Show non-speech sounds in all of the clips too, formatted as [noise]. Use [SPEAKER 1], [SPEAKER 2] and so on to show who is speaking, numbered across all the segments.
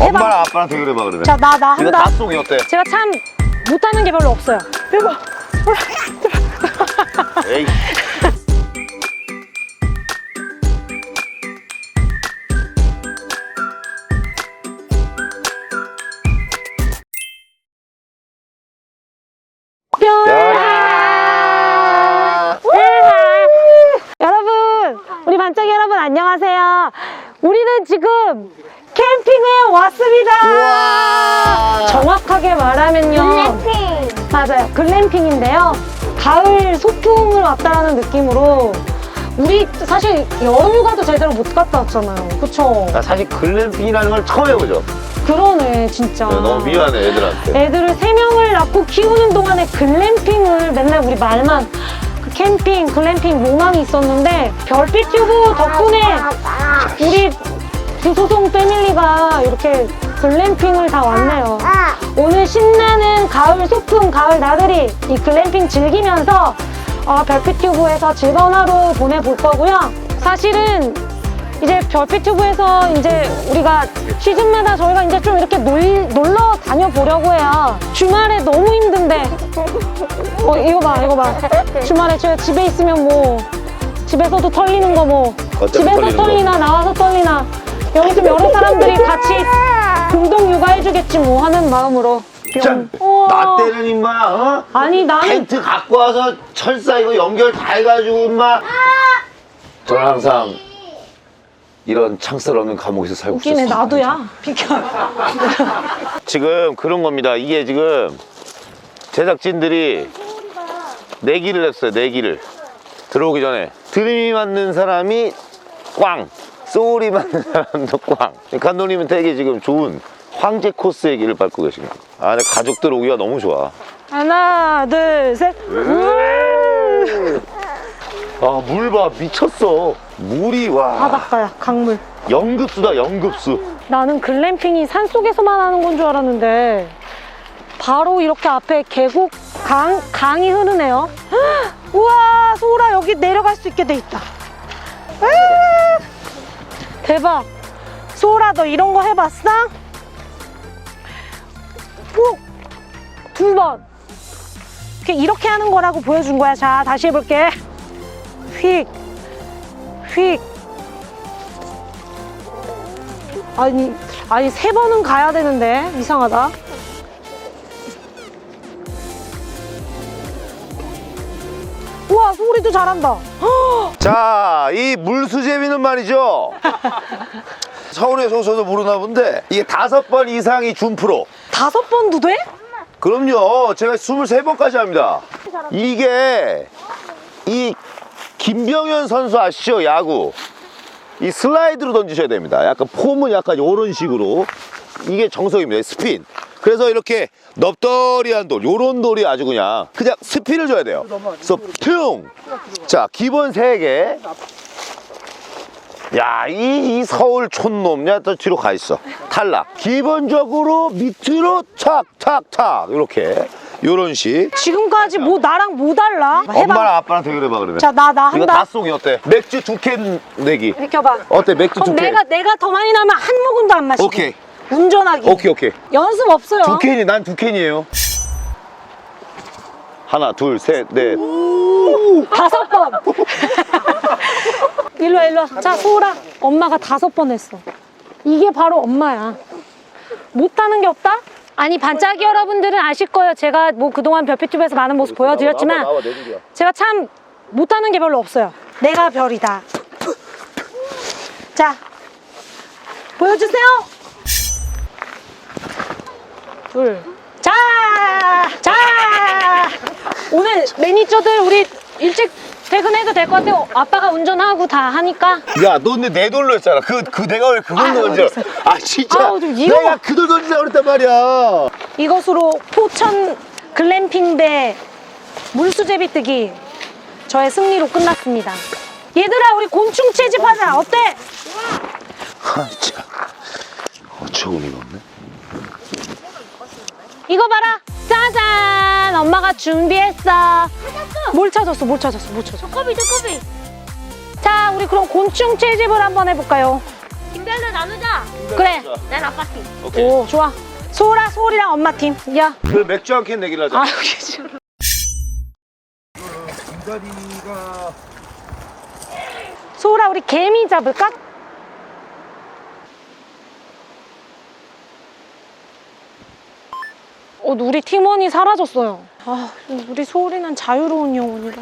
[SPEAKER 1] 엄마랑 아빠랑 대결해봐 그러면.
[SPEAKER 2] 자, 나, 나
[SPEAKER 1] 이거
[SPEAKER 2] 한다.
[SPEAKER 1] 다 속이 어때?
[SPEAKER 2] 제가 참 못하는 게 별로 없어요. 대박.
[SPEAKER 1] 에이.
[SPEAKER 2] 여러분, 우리 반짝이 여러분 안녕하세요. 우리는 지금 캠핑에 왔습니다. 정확하게 말하면요. 맞아요. 글램핑인데요. 가을 소풍을 왔다라는 느낌으로 우리 사실 여름휴가도 제대로 못 갔다 왔잖아요. 그쵸?
[SPEAKER 1] 나 사실 글램핑이라는 걸 처음 해보죠.
[SPEAKER 2] 그러네, 진짜.
[SPEAKER 1] 너무 미안해 애들한테.
[SPEAKER 2] 애들을 세 명을 낳고 키우는 동안에 글램핑을 맨날 우리 말만 그 캠핑, 글램핑 로망이 있었는데 별빛 튜브 덕분에 우리 구소송 패밀리가 이렇게 글램핑을 다 왔네요. 오늘 신나는 가을 소풍, 가을 나들이 이 글램핑 즐기면서 어, 별빛 튜브에서 즐거운 하루 보내볼 거고요. 사실은 이제 별빛 튜브에서 이제 우리가 시즌마다 저희가 이제 좀 이렇게 놀, 놀러 다녀보려고 해요. 주말에 너무 힘든데. 어, 이거 봐, 이거 봐. 주말에 제가 집에 있으면 뭐, 집에서도 털리는 거 뭐, 집에서. 털리나, 나와서 털리나. 여기 좀 여러 사람들이 같이 공동 육아해주겠지 뭐 하는 마음으로.
[SPEAKER 1] 나 때는 임마 어?
[SPEAKER 2] 아니, 나는
[SPEAKER 1] 텐트 갖고 와서 철사 이거 연결 다 해가지고 임마. 저는 항상 이런 창살 없는 감옥에서 살고
[SPEAKER 2] 웃기네,
[SPEAKER 1] 있었어
[SPEAKER 2] 나도야. 비켜.
[SPEAKER 1] 지금 그런 겁니다. 이게 지금 제작진들이 내기를 했어요 내기를. 들어오기 전에. 드림이 맞는 사람이 꽝 소울이 맞는 [laughs] 사람도 꽝 감독님은 되게 지금 좋은 황제 코스의 길을 밟고 계십니다 아 근데 가족들 오기가 너무 좋아
[SPEAKER 2] 하나, 둘, 셋.
[SPEAKER 1] 아 물 봐 미쳤어 물이 와
[SPEAKER 2] 바닷가야, 강물.
[SPEAKER 1] 연급수다 연급수
[SPEAKER 2] 나는 글램핑이 산 속에서만 하는 건 줄 알았는데 바로 이렇게 앞에 계곡 강 강이 흐르네요. 헉! [gasps] 우와 소라 여기 내려갈 수 있게 돼 있다. 아! 대박. 소라 너 이런 거 해봤어? 오! 두 번. 이렇게 이렇게 하는 거라고 보여준 거야. 자 다시 해볼게. 휙, 휙. 아니, 아니 세 번은 가야 되는데 이상하다. 우와 소리도 잘한다.
[SPEAKER 1] 자, 이 물수제비는 말이죠. [laughs] 서울에서 오셔서 모르나 본데 이게 다섯 번 이상이 준 프로.
[SPEAKER 2] 다섯 번도 돼?
[SPEAKER 1] 그럼요. 제가 23번까지 합니다. 이게 이 김병현 선수 아시죠? 야구. 이 슬라이드로 던지셔야 됩니다. 약간 폼은 약간 이런 식으로. 이게 정석입니다. 스핀. 그래서 이렇게 넙더리한 돌, 요런 돌이 아주 그냥 그냥 스핀을 줘야 돼요. 그래서 퉁! 자, 기본 세개 야, 이, 이 서울 촌놈, 야, 또 뒤로 가 있어. 탈락. 기본적으로 밑으로 착, 착, 착. 이렇게. 요런 식.
[SPEAKER 2] 지금까지 뭐 나랑 뭐 달라?
[SPEAKER 1] 엄마랑 아빠랑 대결해봐, 그러면.
[SPEAKER 2] 자 나 나
[SPEAKER 1] 이거
[SPEAKER 2] 다.
[SPEAKER 1] 쏘기 어때? 맥주 두 캔 내기.
[SPEAKER 2] 비켜봐.
[SPEAKER 1] 어때, 맥주 두
[SPEAKER 2] 그럼
[SPEAKER 1] 캔?
[SPEAKER 2] 내가 내가 더 많이 나면 한 모금도 안 마시고.
[SPEAKER 1] 오케이.
[SPEAKER 2] 운전하기.
[SPEAKER 1] 오케이, 오케이.
[SPEAKER 2] 연습 없어요.
[SPEAKER 1] 두 캔이, 난 두 캔이에요. 하나, 둘, 셋, 넷.
[SPEAKER 2] 다섯 번. [laughs] 일로 와, 일로 와. 자, 소라. 엄마가 다섯 번 했어. 이게 바로 엄마야. 못하는 게 없다? 아니, 반짝이 여러분들은 아실 거예요. 제가 뭐 그동안 별빛튜브에서 많은 모습 보여드렸지만
[SPEAKER 1] 나와, 나와, 내 줄이야.
[SPEAKER 2] 제가 참 못하는 게 별로 없어요. 내가 별이다. 자, 보여주세요. 둘. 자, 자. 오늘 매니저들 우리 일찍 퇴근해도 될 것 같아요. 아빠가 운전하고 다 하니까.
[SPEAKER 1] 야, 너 근데 내 돌로 했잖아. 그, 그 내가 왜 그걸
[SPEAKER 2] 아유,
[SPEAKER 1] 던져?
[SPEAKER 2] 알겠어요.
[SPEAKER 1] 아, 진짜.
[SPEAKER 2] 아우, 좀 이거
[SPEAKER 1] 내가
[SPEAKER 2] 봐.
[SPEAKER 1] 그돌 던지려고 그랬단 말이야.
[SPEAKER 2] 이것으로 포천 글램핑배 물수제비 뜨기 저의 승리로 끝났습니다. 얘들아, 우리 곤충 채집하자. 어때?
[SPEAKER 1] 아, 참. 어처구니가 없네.
[SPEAKER 2] 이거 봐라. 짜잔. 엄마가 준비했어. 뭘 찾았어? 뭘 찾았어? 뭘 찾았어?
[SPEAKER 3] 두꺼비 두꺼비
[SPEAKER 2] 자, 우리 그럼 곤충 채집을 한번 해볼까요?
[SPEAKER 3] 의견을 나누자.
[SPEAKER 2] 그래.
[SPEAKER 3] 난 아빠 팀.
[SPEAKER 1] 오케이.
[SPEAKER 2] 오, 좋아. 소라, 소리랑 엄마 팀. 야.
[SPEAKER 1] 그 맥주 한 캔 내기로 하자.
[SPEAKER 2] 아, 여기
[SPEAKER 1] 김다리가
[SPEAKER 2] 소라, 우리 개미 잡을까? 어, 우리 팀원이 사라졌어요. 아, 우리 소리는 자유로운 영혼이라.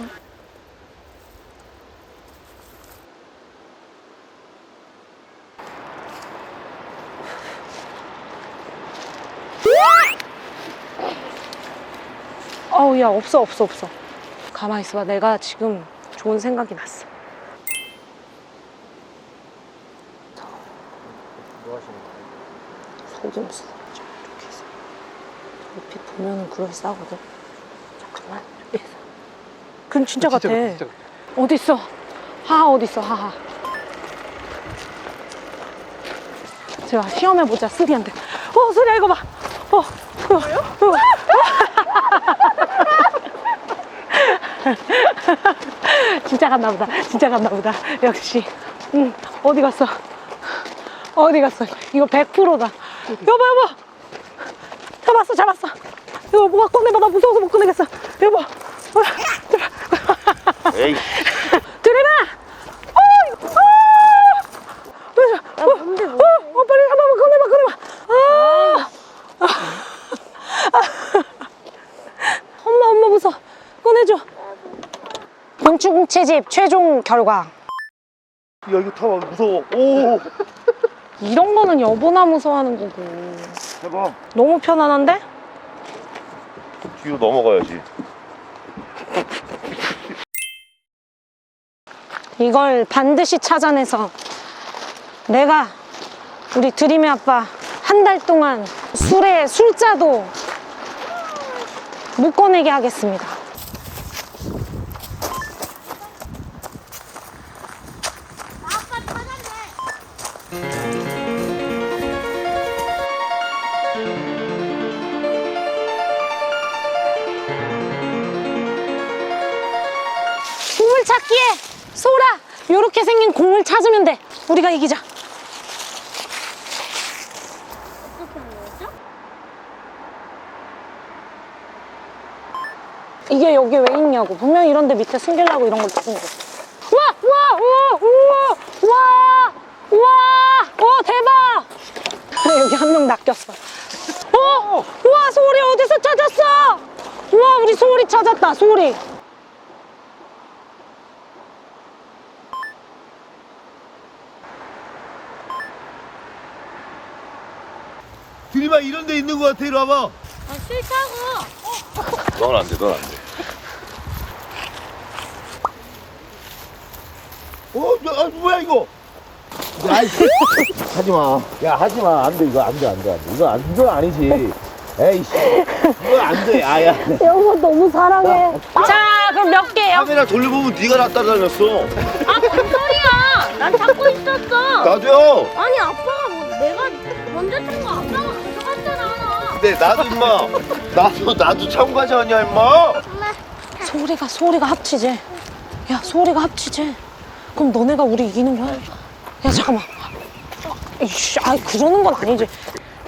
[SPEAKER 2] 어우, 야, 없어, 없어, 없어. 가만히 있어봐. 내가 지금 좋은 생각이 났어. 속임수 좀 이렇게 해서 얼핏 보면은 그럴싸하거든. 잠깐만. 이렇게 해서 그럼 진짜 같아. 어디 있어 하하 어디 있어? 하하. 제가 시험해 보자 쓰리한테. 어 쓰리야 이거 봐 어. 뭐요? [laughs] 진짜 갔나 보다. 진짜 갔나 보다. 역시. 응. 어디 갔어? 어디 갔어? 이거 100%다. 여보, 여보! 잡았어, 잡았어. 이거 뭐가 꺼내봐. 나 무서워서 못 꺼내겠어. 여보. 어.
[SPEAKER 1] 에이
[SPEAKER 2] 들이마! 어! 어! 어! 어! 어, 빨리 잡아봐. 꺼내봐, 꺼내봐. 아! 엄마, 엄마 무서워. 꺼내줘. 곤충 채집 최종 결과.
[SPEAKER 1] 야 이거 타봐 무서워. 오
[SPEAKER 2] 이런 거는 여보나 무서워하는 거고.
[SPEAKER 1] 해봐.
[SPEAKER 2] 너무 편안한데?
[SPEAKER 1] 뒤로 넘어가야지.
[SPEAKER 2] 이걸 반드시 찾아내서 내가 우리 드림의 아빠 한 달 동안 술에 술자도 못 꺼내게 하겠습니다. 찾기에 소라 요렇게 생긴 공을 찾으면 돼. 우리가 이기자. 이게 여기 왜 있냐고. 분명 히 이런데 밑에 숨기려고 이런 걸 넣은 거. 와, 와, 우와, 우와, 와, 와, 와, 대박! 여기 한 명 낚였어. 어, 우와, 소리 어디서 찾았어? 우와, 우리 소리 찾았다, 소리.
[SPEAKER 1] 드림아 이런 데 있는 거 같아 이리 와봐.
[SPEAKER 3] 아 싫다고.
[SPEAKER 1] 넌 안 돼, 넌 안 돼. 어, 야, 아, 뭐야 이거?
[SPEAKER 4] 야, 이 하지 마. 야, 하지 마. 안 돼. 이거 안 돼, 안 돼, 안 돼. 이거 안, 이건 아니지. 에이씨. 이거 안 돼. 아, 야.
[SPEAKER 2] 여보, 너무 사랑해. 자, 그럼 몇 개요?
[SPEAKER 1] 카메라 돌려보면 네가 나 따라다녔어.
[SPEAKER 3] 아 뭔 소리야? 난 잡고 있었어.
[SPEAKER 1] 나도요.
[SPEAKER 3] 아니 아빠가 뭐 내가 먼저 가져갔잖아.
[SPEAKER 1] 근데 나도 임마. 나도 나도 참가자 아니야 임마.
[SPEAKER 2] 소리가, 소리가 합치지. 야, 소리가 합치지. 그럼 너네가 우리 이기는 거야? 야, 잠깐만. 이씨, 아, 그러는 건 아니지.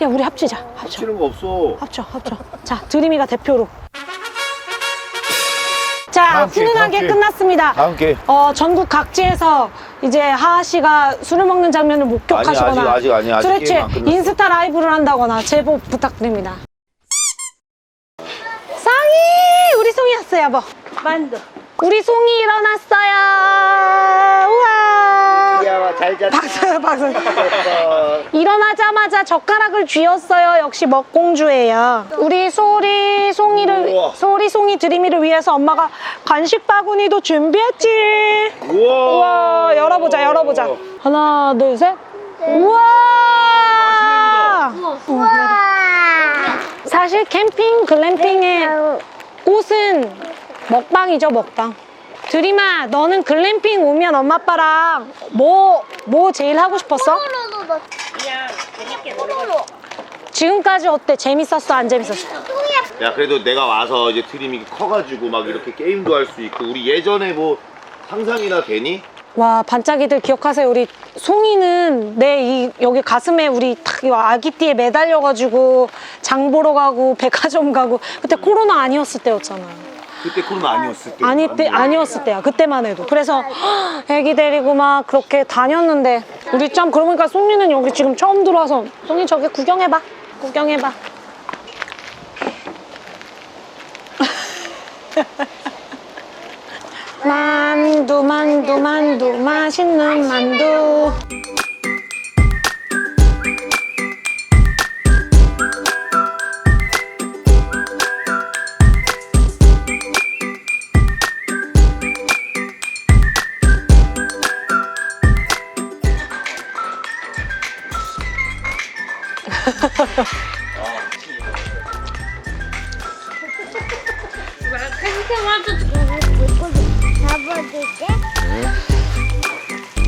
[SPEAKER 2] 야, 우리 합치자. 합쳐.
[SPEAKER 1] 치는 거 없어.
[SPEAKER 2] 합쳐, 합쳐. 자, 드림이가 대표로.
[SPEAKER 1] 다음 기회,
[SPEAKER 2] 훈훈하게
[SPEAKER 1] 다음 기회.
[SPEAKER 2] 끝났습니다.
[SPEAKER 1] 다음 게.
[SPEAKER 2] 어, 전국 각지에서 이제 하하 씨가 술을 먹는 장면을 목격하시거나
[SPEAKER 1] 아니, 아직, 아직 아니야. 아직
[SPEAKER 2] 스트레치
[SPEAKER 1] 게임 안 끝났어.
[SPEAKER 2] 인스타 라이브를 한다거나 제보 부탁드립니다. 쌍이 우리 송이 왔어요, 여보. 만두. 우리 송이 일어났어요. 우와.
[SPEAKER 1] 야, 잘 잤다.
[SPEAKER 2] 박수, 박수. 일어나자마자 젓가락을 쥐었어요. 역시 먹공주예요. 우리 소리 송이를
[SPEAKER 1] 우와.
[SPEAKER 2] 소리 송이 드림이를 위해서 엄마가 간식 바구니도 준비했지.
[SPEAKER 1] 우와.
[SPEAKER 2] 우와, 열어보자, 열어보자. 하나, 둘, 셋. 우와.
[SPEAKER 3] 우와.
[SPEAKER 2] 사실 캠핑, 글램핑의 꽃은 먹방이죠, 먹방. 드림아, 너는 글램핑 오면 엄마 아빠랑 뭐, 뭐 제일 하고 싶었어?
[SPEAKER 3] 그냥 재밌게.
[SPEAKER 2] 지금까지 어때? 재밌었어? 안 재밌었어?
[SPEAKER 3] 야
[SPEAKER 1] 그래도 내가 와서 이제 트림이 커가지고 막 이렇게 게임도 할 수 있고 우리 예전에 뭐 상상이나 되니?
[SPEAKER 2] 와 반짝이들 기억하세요 우리 송이는 내 이 여기 가슴에 우리 탁 아기띠에 매달려가지고 장 보러 가고 [laughs] 백화점 가고 그때 코로나 아니었을 때였잖아요
[SPEAKER 1] 그때 코로나 아니었을 때.
[SPEAKER 2] 아니 때 아니었을 때야. 그때만 해도. 그래서 애기 데리고 막 그렇게 다녔는데 우리 참 그러고 보니까 송이는 여기 지금 처음 들어와서 송이 저기 구경해봐. 구경해봐. [laughs] 만두 만두 만두 맛있는 만두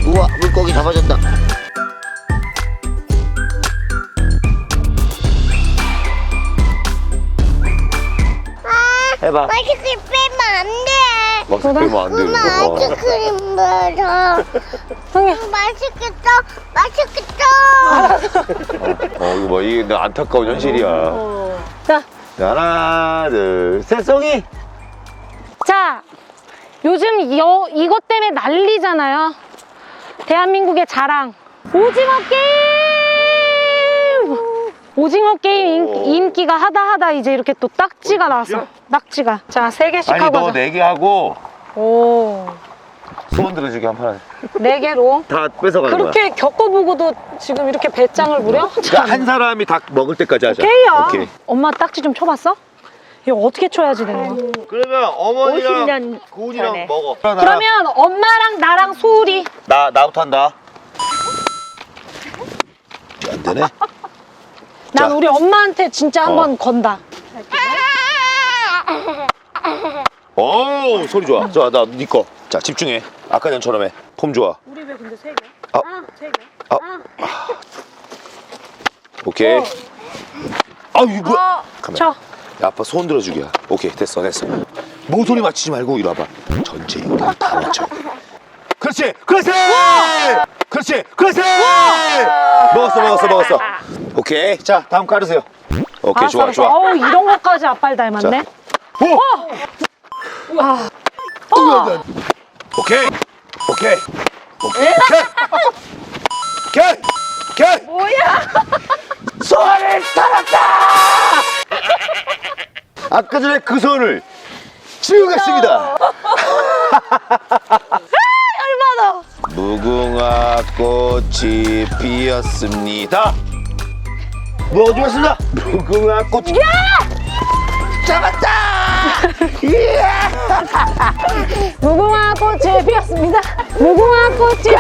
[SPEAKER 4] 우와 물고기 잡아줬다. 해봐.
[SPEAKER 3] 아이스크림 빼면 안 돼.
[SPEAKER 1] 막 빼면 안 되는
[SPEAKER 3] 엄마
[SPEAKER 1] 거.
[SPEAKER 3] 아이스크림 먹어.
[SPEAKER 2] 송이
[SPEAKER 3] 맛있겠다. 맛있겠다.
[SPEAKER 1] 어, 이거 뭐, 이게 나 안타까운 현실이야.
[SPEAKER 2] 자
[SPEAKER 1] 자, 하나, 둘, 셋, 송이!
[SPEAKER 2] 자, 요즘 여, 이것 때문에 난리잖아요. 대한민국의 자랑. 오징어 게임! 오징어 게임 인, 인기가 하다 하다 이제 이렇게 또 딱지가 나왔어. 딱지가. 자, 세 개씩
[SPEAKER 1] 아니,
[SPEAKER 2] 하고
[SPEAKER 1] 너
[SPEAKER 2] 하자.
[SPEAKER 1] 네 개 하고,
[SPEAKER 2] 오,
[SPEAKER 1] 소원 들어주기 한 판.
[SPEAKER 2] 네 개로.
[SPEAKER 1] 다 뺏어가는 거야.
[SPEAKER 2] 그렇게 겪어보고도 지금 이렇게 배짱을 부려?
[SPEAKER 1] 그러니까 한 사람이 다 먹을 때까지 하자.
[SPEAKER 2] 오케이야.
[SPEAKER 1] 오케이.
[SPEAKER 2] 엄마 딱지 좀 쳐봤어? 이거 어떻게 쳐야지 되는 거야?
[SPEAKER 1] 그러면 어머니랑
[SPEAKER 3] 50년
[SPEAKER 1] 구은이랑
[SPEAKER 3] 전에.
[SPEAKER 1] 먹어.
[SPEAKER 2] 그러면 엄마랑 나랑 수울이
[SPEAKER 1] 나, 나부터 한다. 안 되네. [laughs]
[SPEAKER 2] 난
[SPEAKER 1] 자.
[SPEAKER 2] 우리 엄마한테 진짜 한
[SPEAKER 1] 어.
[SPEAKER 2] 번 건다.
[SPEAKER 1] 오, 소리 좋아. 자, 나, 니 거. 자, 집중해. 아까 전처럼 해. 폼 좋아.
[SPEAKER 2] 우리 왜 근데 세 개?
[SPEAKER 1] 아.
[SPEAKER 2] 세 개.
[SPEAKER 1] 오케이. 아우, 이거 뭐야? 카메라.
[SPEAKER 2] 쳐.
[SPEAKER 1] 야, 아빠 손 들어주기야. 오케이, 됐어, 됐어. 모서리 맞추지 말고 이리 와봐. 전체 이거 다 맞춰. 그렇지, 그렇지, 그렇지, 그렇지. 먹었어, 먹었어, 먹었어. 오케이, 자, 다음 깔으세요. 오케이,
[SPEAKER 2] 알았어,
[SPEAKER 1] 좋아,
[SPEAKER 2] 알았어.
[SPEAKER 1] 좋아.
[SPEAKER 2] 어우 이런 것까지 아빠를 닮았네.
[SPEAKER 1] 오,
[SPEAKER 2] 아.
[SPEAKER 1] 오케이, 오케이, 오케이, 오케이, 오케이.
[SPEAKER 2] 뭐야?
[SPEAKER 1] 손을 살았다! 아까 전에 그 손을 지우겠습니다.
[SPEAKER 2] 얼마나?
[SPEAKER 1] 무궁화 꽃이 피었습니다. 뭐 어디 갔습니다? 무궁화 꽃. 잡았다! [laughs] 예!
[SPEAKER 2] 무궁화 꽃이 피었습니다. 무궁화 꽃이 피었.